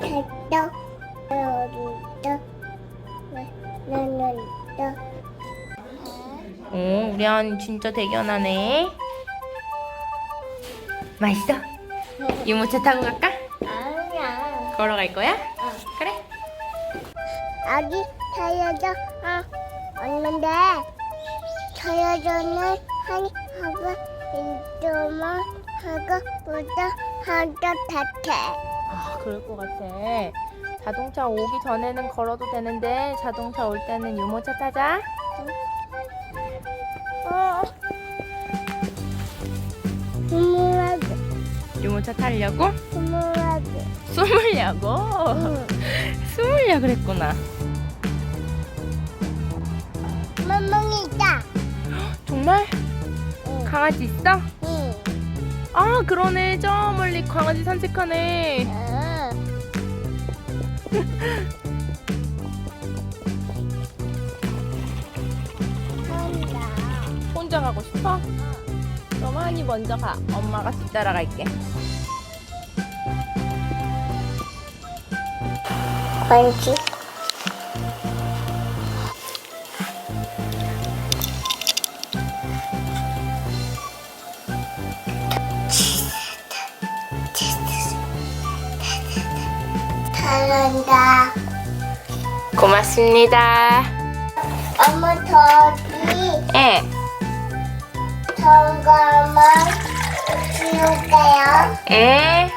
됐다. 여기다. 나는 또. 오, 우리 아이 진짜 대견하네. 맛있어? 유모차 타고 갈까? 아니야. 걸어갈 거야? 어. 그래. 아기 타야죠. 아, 없는데 타야죠는 한 하고 인도만 하고 보다 한도 같아. 아, 그럴 것 같아. 자동차 오기 전에는 걸어도 되는데 자동차 올 때는 유모차 타자. 어. 스물하게, 유모차 타려고? 스물하게. 숨으려고? 응. 숨으려 그랬구나. 멍멍이 있다. 정말? 응. 강아지 있어? 응. 아, 그러네. 저 멀리 강아지 산책하네. 혼자 가고 싶어? 너만이 먼저 가. 엄마가 뒤따라 갈게. 번지. 잘한다. 고맙습니다. 엄마 저기 예. 정감만 지울게요. 예.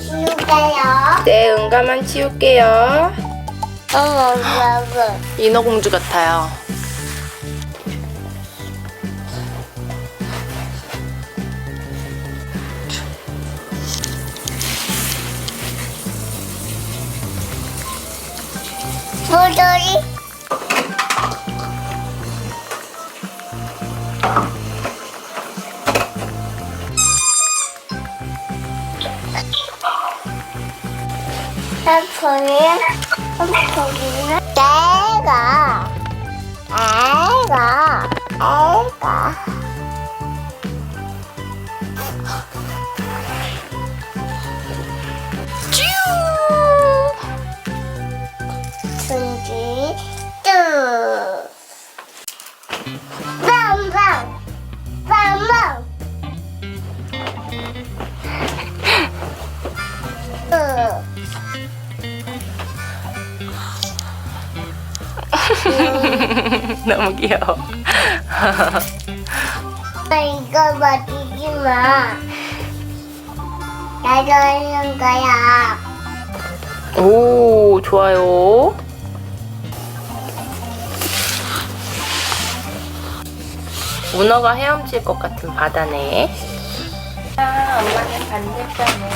지울게요. 네, 응가만 치울게요. 어머, 어머, 인어공주 같아요. 소돌이. 삼촌이, 삼촌이는 내가, 애가, 애가. 너무 귀여워. 아, 이거 맞추지 마. 나도 하는 거야. 오, 좋아요. 문어가 헤엄칠 것 같은 바다네. 아, 엄마는 반대편에.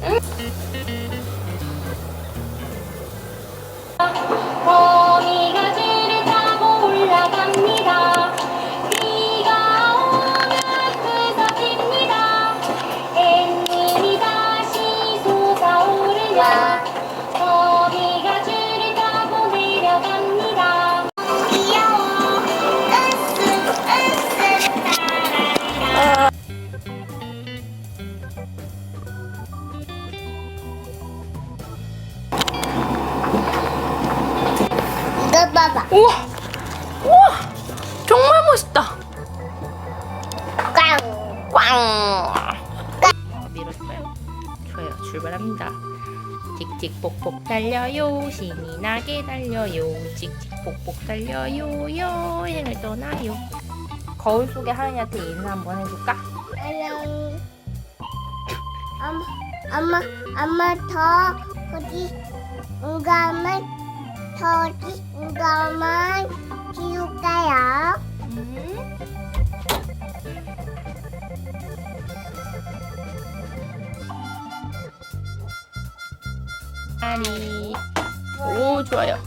거 好 틱틱폭폭 달려요, 신이 나게 달려요, 틱틱폭폭 달려요, 여행을 떠나요. 거울 속에 하은이한테 인사 한번 해줄까? 안녕. 엄마, 엄마, 엄마 더 어디 응가만 더 어디 응가만 지울 아리. 오, 좋아요.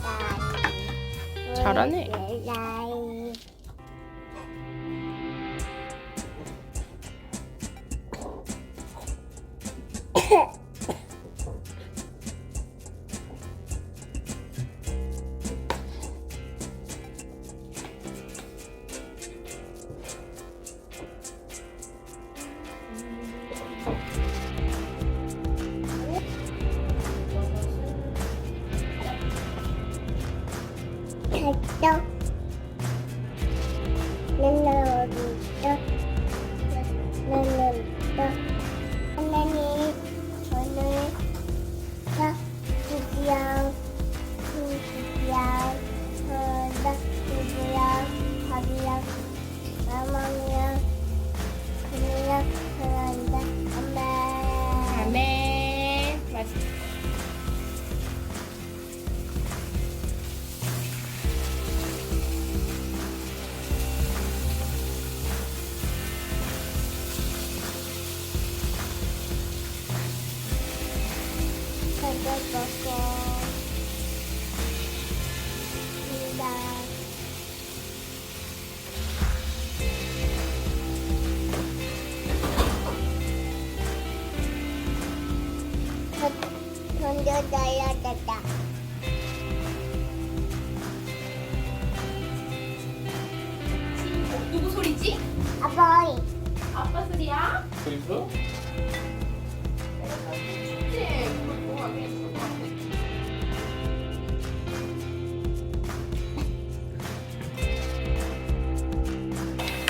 잘하네. 이다. 던져 날려졌다. 누구 소리지? 아빠이. 아빠 소리야? 그랬어?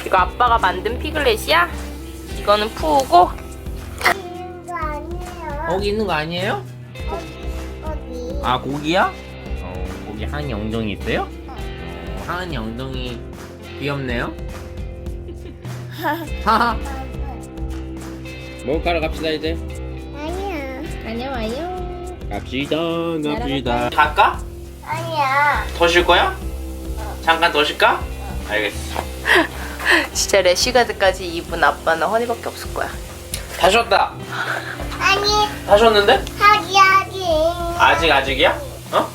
이거 아빠가 만든 피글렛이야? 이거는 푸우고 이거 아니에요. 거기 있는 거 아니에요? 어디? 아 고기야? 어 고기 하은이 엉덩이 있어요? 어, 하은이 엉덩이 귀엽네요. 하하. 먹을까러 갑시다 이제. 아니야. 다녀와요. 갑시다 갑시다. 갈까? 아니야. 더 쉴 거야? 잠깐 더 쉴까? 알겠어. 진짜 래쉬가드까지 입은 아빠는 허니밖에 없을 거야. 다 쉬었다. 아니 다 쉬었는데? 하기 하기. 아직 아직이야? 어?